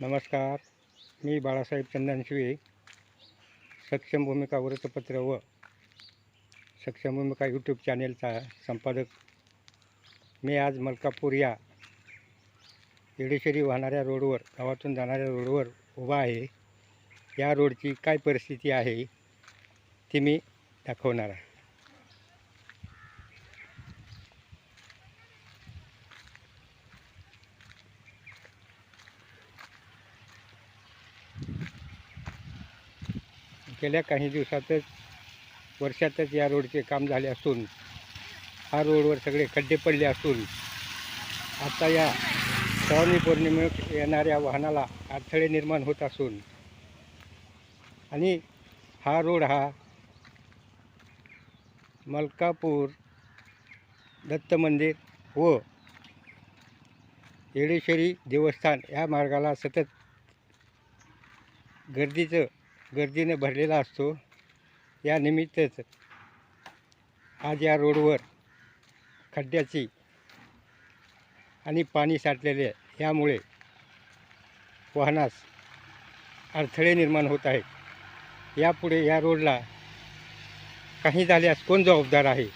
नमस्कार. मी बाळासाहेब चंदनशिवे सक्षम भूमिका वृत्तपत्र व सक्षम भूमिका यूट्यूब चॅनेलचा संपादक. मी आज मलकापूर या येडेश्वरी वाहणाऱ्या रोडवर गावातून जाणाऱ्या रोडवर उभा आहे. या रोडची काय परिस्थिती आहे ती मी दाखवणार आहे. गेल्या काही दिवसातच वर्षातच या रोडचे काम झाले असून हा रोडवर सगळे खड्डे पडले असून आता या श्रावणी पौर्णिमेत येणाऱ्या वाहनाला अडथळे निर्माण होत असून आणि हा रोड हा मलकापूर दत्त मंदिर व येडेश्वरी देवस्थान या मार्गाला सतत गर्दीचं गर्दीने भरलेला असतो. या निमित्तच आज या रोडवर खड्ड्याची आणि पाणी साठलेले यामुळे वाहनास अडथळे निर्माण होत आहेत. यापुढे या रोडला काही झाल्यास कोण जबाबदार आहे?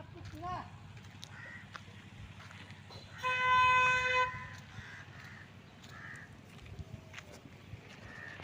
Thực